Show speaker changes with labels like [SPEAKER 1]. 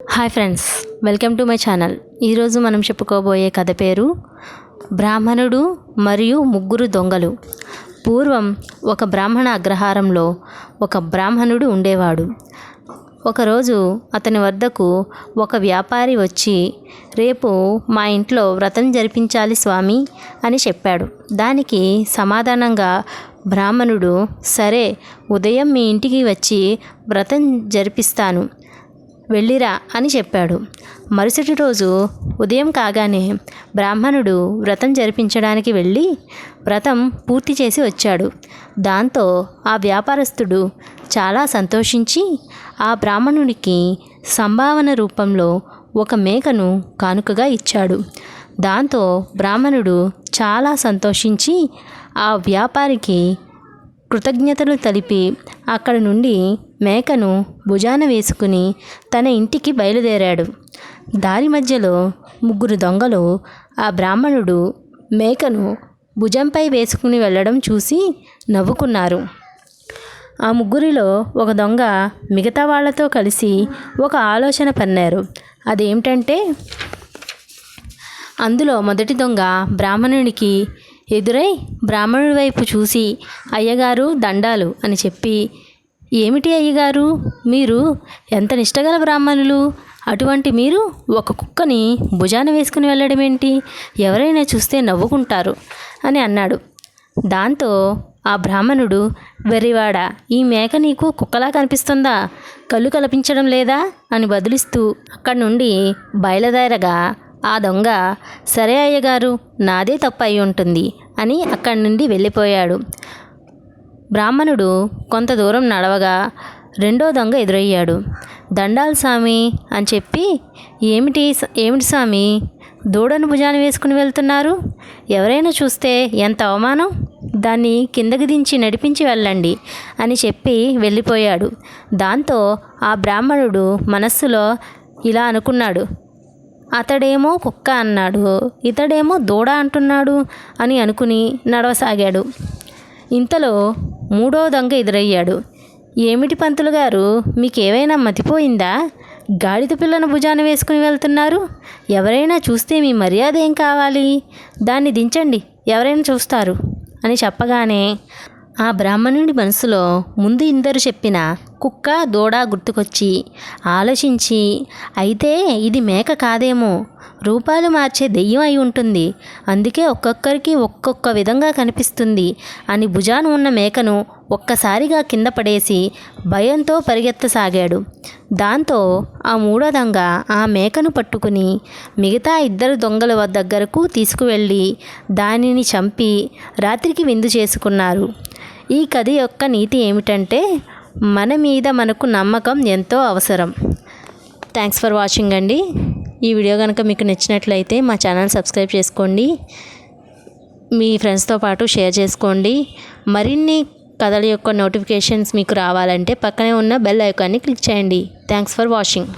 [SPEAKER 1] Hi friends welcome to my channel. ఈరోజు మనం చెప్పుకోబోయే కథ పేరు బ్రాహ్మణుడు మరియు ముగ్గురు దొంగలు. పూర్వం ఒక బ్రాహ్మణ అగ్రహారంలో ఒక బ్రాహ్మణుడు ఉండేవాడు. ఒకరోజు అతని వద్దకు ఒక వ్యాపారి వచ్చి రేపు మా ఇంట్లో వ్రతం జరిపించాలి స్వామి అని చెప్పాడు. దానికి సమాధానంగా బ్రాహ్మణుడు సరే ఉదయం మీ ఇంటికి వచ్చి వ్రతం జరిపిస్తాను. వెళ్ళిరా అని చెప్పాడు. మరుసటి రోజు ఉదయం కాగానే బ్రాహ్మణుడు వ్రతం జరిపించడానికి వెళ్ళి వ్రతం పూర్తి చేసి వచ్చాడు. దాంతో ఆ వ్యాపారస్తుడు చాలా సంతోషించి ఆ బ్రాహ్మణునికి సంభావన రూపంలో ఒక మేకను కానుకగా ఇచ్చాడు. దాంతో బ్రాహ్మణుడు చాలా సంతోషించి ఆ వ్యాపారికి కృతజ్ఞతలు తెలిపి అక్కడి నుండి మేకను భుజాన వేసుకుని తన ఇంటికి బయలుదేరాడు. దారి మధ్యలో ముగ్గురు దొంగలు ఆ బ్రాహ్మణుడు మేకను భుజంపై వేసుకుని వెళ్ళడం చూసి నవ్వుకున్నారు. ఆ ముగ్గురిలో ఒక దొంగ మిగతా వాళ్ళతో కలిసి ఒక ఆలోచన పన్నారు అదేమిటంటే అందులో మొదటి దొంగ బ్రాహ్మణునికి ఎదురై బ్రాహ్మణుడి వైపు చూసి అయ్యగారు దండాలు అని చెప్పి ఏమిటి అయ్యగారు? మీరు ఎంత నిష్టగల బ్రాహ్మణులు? అటువంటి మీరు ఒక కుక్కని భుజాన వేసుకుని వెళ్ళడం ఏంటి ఎవరైనా చూస్తే నవ్వుకుంటారు అని అన్నాడు. దాంతో ఆ బ్రాహ్మణుడు వెర్రివాడ ఈ మేక నీకు కుక్కలా కనిపిస్తుందా? కళ్ళు కల్పించడం లేదా? అని బదులిస్తూ అక్కడి నుండి బయలుదేరగా ఆ దొంగ సరే అయ్యగారు నాదే తప్పు అయి ఉంటుంది అని అక్కడి నుండి వెళ్ళిపోయాడు. బ్రాహ్మణుడు కొంత దూరం నడవగా రెండో దొంగ ఎదురయ్యాడు. దండాలు స్వామి అని చెప్పి ఏమిటి ఏమిటి స్వామి దూడను భుజాన వేసుకుని వెళ్తున్నారు? ఎవరైనా చూస్తే ఎంత అవమానం? దాన్ని కిందకి దించి నడిపించి వెళ్ళండి అని చెప్పి వెళ్ళిపోయాడు. దాంతో ఆ బ్రాహ్మణుడు మనస్సులో ఇలా అనుకున్నాడు. అతడేమో కుక్క అన్నాడు. ఇతడేమో దూడ అంటున్నాడు అని అనుకుని నడవసాగాడు. ఇంతలో మూడో దొంగ ఎదురయ్యాడు. ఏమిటి పంతులు గారు మీకేమైనా మతిపోయిందా? గాడిద పిల్లను భుజాన వేసుకుని వెళ్తున్నారు. ఎవరైనా చూస్తే మీ మర్యాద ఏం కావాలి? దాన్ని దించండి ఎవరైనా చూస్తారు అని చెప్పగానే ఆ బ్రాహ్మణుడి మనసులో ముందు ఇందరు చెప్పిన కుక్క దూడ గుర్తుకొచ్చి ఆలోచించి అయితే ఇది మేక కాదేమో. రూపాలు మార్చే దెయ్యం అయి ఉంటుంది. అందుకే ఒక్కొక్కరికి ఒక్కొక్క విధంగా కనిపిస్తుంది అని భుజాన ఉన్న మేకను ఒక్కసారిగా కింద పడేసి భయంతో పరిగెత్తసాగాడు. దాంతో ఆ మూడో దొంగ ఆ మేకను పట్టుకుని మిగతా ఇద్దరు దొంగల దగ్గరకు తీసుకువెళ్ళి దానిని చంపి రాత్రికి విందు చేసుకున్నారు. ఈ కథ యొక్క నీతి ఏమిటంటే మన మీద మనకు నమ్మకం ఎంతో అవసరం. థ్యాంక్స్ ఫర్ వాచింగ్ అండి. ఈ వీడియో కనుక మీకు నచ్చినట్లయితే మా ఛానల్ సబ్స్క్రైబ్ చేసుకోండి. మీ ఫ్రెండ్స్తో పాటు షేర్ చేసుకోండి. మరిన్ని కథల యొక్క నోటిఫికేషన్స్ మీకు రావాలంటే పక్కనే ఉన్న బెల్ ఐకాన్ని క్లిక్ చేయండి. Thanks for watching